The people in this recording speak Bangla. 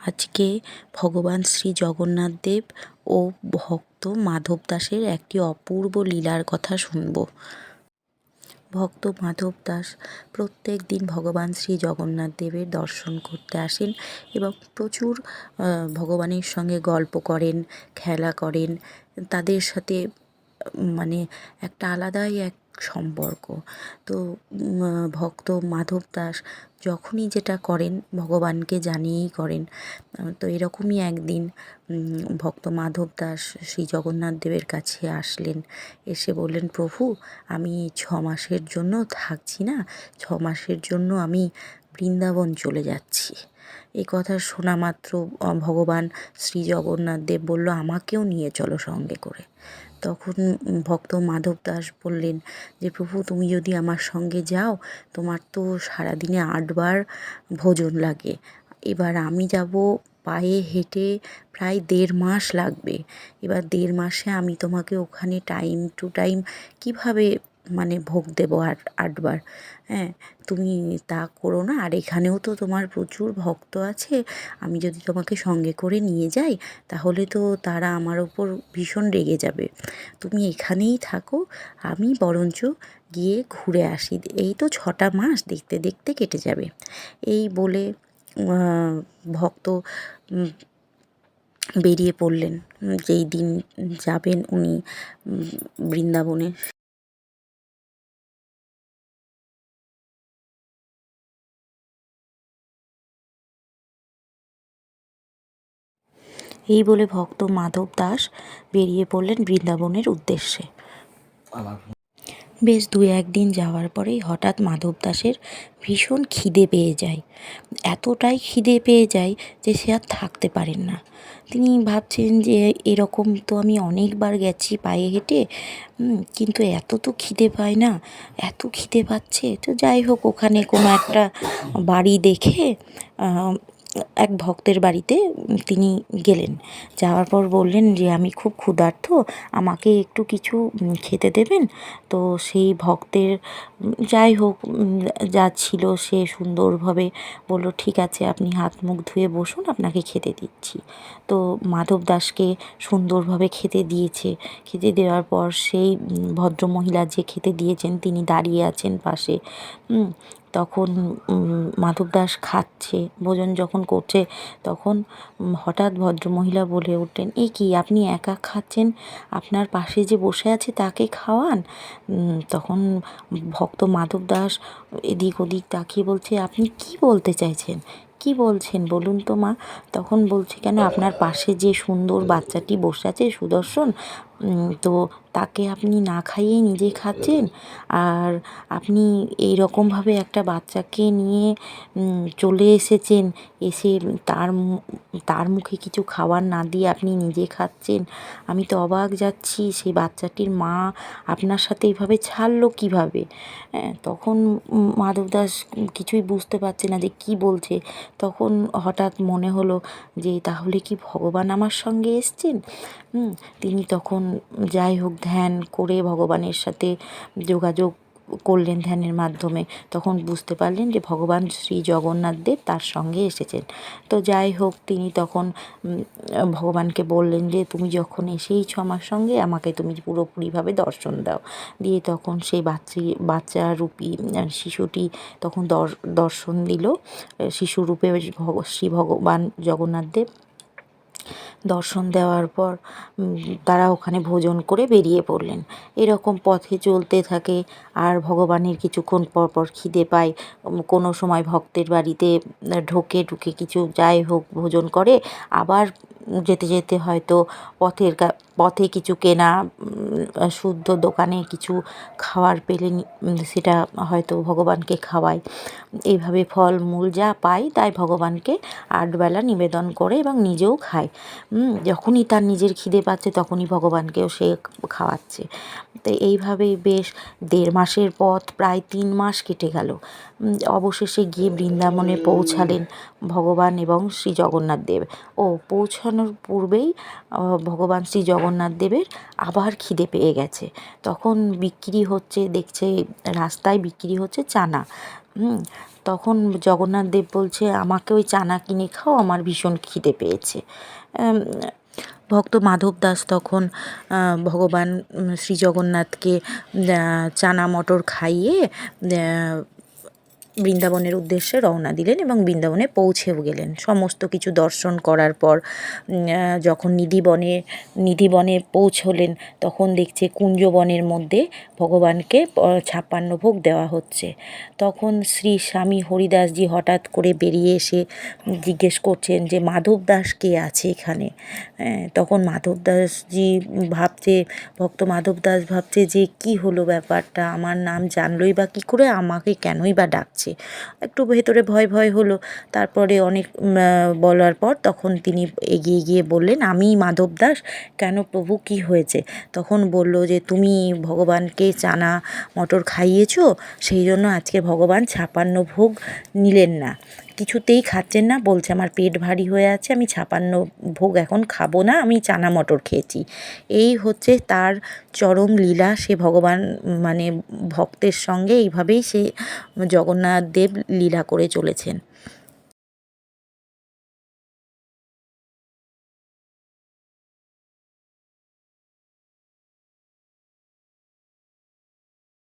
আজকে ভগবান শ্রী জগন্নাথ দেব ও ভক্ত মাধব দাসের একটি অপূর্ব লীলার কথা শুনব। ভক্ত মাধব দাস প্রত্যেক দিন ভগবান শ্রী জগন্নাথ দেবের দর্শন করতে আসেন এবং প্রচুর ভগবানের সঙ্গে গল্প করেন, খেলা করেন। তাদের সাথে মানে একটা আলাদাই এক সম্পর্ক। তো ভক্ত মাধব দাস যখনই যেটা করেন, ভগবানকে জানিয়েই করেন তো এরকমই একদিন ভক্ত মাধব দাস শ্রী জগন্নাথ দেবের কাছে আসলেন। এসে বললেন, প্রভু, আমি ছ মাসের জন্য থাকছি না। ছ মাসের জন্য আমি বৃন্দাবন চলে যাচ্ছি। এই কথা শোনা মাত্র ভগবান শ্রী জগন্নাথ দেব বলল, আমাকেও নিয়ে চলো সঙ্গে করে। তখন ভক্ত মাধব দাস বললেন, যে প্রভু, তুমি যদি আমার সঙ্গে যাও, তোমার তো সারাদিনে আটবার ভোজন লাগে। এবার আমি যাব পায়ে হেঁটে প্রায় দেড় মাস লাগবে। এবার দেড় মাসে আমি তোমাকে ওখানে টাইম টু টাইম কীভাবে মানে ভোগ দেবো আট আটবার। হ্যাঁ তুমি তা করো না। আর এখানেও তো তোমার প্রচুর ভক্ত আছে। আমি যদি তোমাকে সঙ্গে করে নিয়ে যাই, তাহলে তো তারা আমার ওপর ভীষণ রেগে যাবে। তুমি এখানেই থাকো, আমি বরঞ্চ গিয়ে ঘুরে আসি। এই তো ছটা মাস দেখতে দেখতে কেটে যাবে। এই বলে ভক্ত বেরিয়ে পড়লেন। যেই দিন যাবেন উনি বৃন্দাবনে। এই বলে ভক্ত মাধব দাস বেরিয়ে পড়লেন বৃন্দাবনের উদ্দেশ্যে। বেশ দু একদিন যাওয়ার পরেই হঠাৎ মাধব দাসের ভীষণ খিদে পেয়ে যায়। এতটাই খিদে পেয়ে যায় যে সে আর থাকতে পারেন না। তিনি ভাবছেন যে এরকম তো আমি অনেকবার গেছি পায়ে হেঁটে কিন্তু এত তো খিদে পায় না, এত খিদে পাচ্ছে। তো যাই হোক, ওখানে কোনো একটা বাড়ি দেখে এক ভক্তের বাড়িতে তিনি গেলেন। যাওয়ার পর বললেন যে, আমি খুব ক্ষুধার্ত, আমাকে একটু কিছু খেতে দেবেন? তো সেই ভক্তের যাই হোক যা ছিল সে সুন্দরভাবে বলল, ঠিক আছে, আপনি হাত মুখ ধুয়ে বসুন, আপনাকে খেতে দিচ্ছি। তো মাধব দাসকে সুন্দরভাবে খেতে দিয়েছে। খেতে দেওয়ার পর সেই ভদ্রমহিলা যে খেতে দিয়েছেন, তিনি দাঁড়িয়ে আছেন পাশে। তখন মাধবদাস খাচ্ছে, ভোজন যখন করছে, তখন হঠাৎ ভদ্রমহিলা বলে উঠলেন, এ কি, আপনি একা খাচ্ছেন? আপনার পাশে যে বসে আছে তাকে খাওয়ান? তখন ভক্ত মাধব দাস এদিক ওদিক তাকিয়ে বলছে, আপনি কি বলতে চাইছেন? কি বলছেন বলুন তো মা? তখন বলছে, কেন আপনার পাশে যে সুন্দর বাচ্চাটি বসে আছে সুদর্শন তো তাকে আপনি না খাইয়েই নিজে খাচ্ছেন? আর আপনি এই রকমভাবে একটা বাচ্চাকে নিয়ে চলে এসেছেন, এসে তার তার মুখে কিছু খাবার না দিয়ে আপনি নিজে খাচ্ছেন? আমি তো অবাক যাচ্ছি, সেই বাচ্চাটির মা আপনার সাথে এইভাবে ছাড়লো কীভাবে? হ্যাঁ তখন মাধব দাস কিছুই বুঝতে পারছে না যে কি বলছে। তখন হঠাৎ মনে হলো যে, তাহলে কি ভগবান আমার সঙ্গে এসছেন? তিনি তখন যাই হোক ধ্যান করে ভগবানের সাথে যোগাযোগ করলেন ধ্যানের মাধ্যমে। তখন বুঝতে পারলেন যে ভগবান শ্রী জগন্নাথ দেব তার সঙ্গে এসেছেন। তো যাই হোক, তিনি তখন ভগবানকে বললেন যে, তুমি যখন এসেইছো আমার সঙ্গে, আমাকে তুমি পুরোপুরিভাবে দর্শন দাও। দিয়ে তখন সেই বাচ্চি বাচ্চা রূপী শিশুটি তখন দর্শন দিল। শিশুরূপে শ্রী ভগবান জগন্নাথ দেব দর্শন দেওয়ার পর তারা ওখানে ভোজন করে বেরিয়ে পড়লেন। এরকম পথে চলতে থাকে, আর ভগবানের কিছুক্ষণ পর পর খিদে পায়। কোনো সময় ভক্তের বাড়িতে ঢোকে, ঢুকে কিছু যাই হোক, ভোজন করে। আবার যেতে যেতে হয়তো পথের পথে কিছু কেনা শুদ্ধ দোকানে কিছু খাওয়ার পেলে সেটা হয়তো ভগবানকে খাওয়ায়। এইভাবে ফল মূল যা পাই তাই ভগবানকে আটবেলা নিবেদন করে এবং নিজেও খায়। যখনই তার নিজের খিদে পাচ্ছে তখনই ভগবানকেও সে খাওয়াচ্ছে। তো এইভাবেই বেশ দেড় মাসের পথ, প্রায় তিন মাস কেটে গেল। অবশেষে গিয়ে বৃন্দাবনে পৌঁছালেন ভগবান এবং শ্রী জগন্নাথ দেব। ও পৌঁছানোর পূর্বেই ভগবান শ্রী জগন্নাথ দেবের আবার খিদে পেয়ে গেছে। তখন বিক্রি হচ্ছে, দেখছে রাস্তায় বিক্রি হচ্ছে চানা। তখন জগন্নাথ দেব বলছে, আমাকে ওই চানা কিনে খাও, আমার ভীষণ খিদে পেয়েছে। ভক্ত মাধব দাস তখন ভগবান শ্রী জগন্নাথকে চানা মটর খাইয়ে বৃন্দাবনের উদ্দেশ্যে রওনা দিলেন এবং বৃন্দাবনে পৌঁছেও গেলেন। সমস্ত কিছু দর্শন করার পর যখন নিধিবনে নিধিবনে পৌঁছলেন তখন দেখছে কুঞ্জবনের মধ্যে ভগবানকে ছাপ্পান্ন ভোগ দেওয়া হচ্ছে। তখন শ্রী স্বামী হরিদাসজি হঠাৎ করে বেরিয়ে এসে জিজ্ঞেস করছেন যে মাধব দাস কে আছে এখানে? হ্যাঁ, তখন মাধব দাসজি ভাবছে ভক্ত মাধব দাস ভাবছে যে কি হলো ব্যাপারটা? আমার নাম জানলোই বা কী করে? আমাকে কেনই বা ডাকছে? একটু ভেতরে ভয় ভয় হলো। তারপরে অনেক বলার পর তখন তিনি এগিয়ে গিয়ে বললেন, আমি মাধব দাস, কেন প্রভু কি হয়েছে? তখন বলল যে, তুমি ভগবানকে চানা মটর খাইয়েছো, সেই জন্য আজকে ভগবান ছাপান্ন ভোগ নিলেন না। কিছুতেই খাচ্ছেন না, বলছে আমার পেট ভারী হয়ে আছে, আমি ছাপান্ন ভোগ এখন খাব না, আমি চানা মটর খেয়েছি। এই হচ্ছে তার চরম লীলা, সে ভগবান মানে ভক্তের সঙ্গে এইভাবেই সে জগন্নাথ দেব লীলা করে চলেছেন।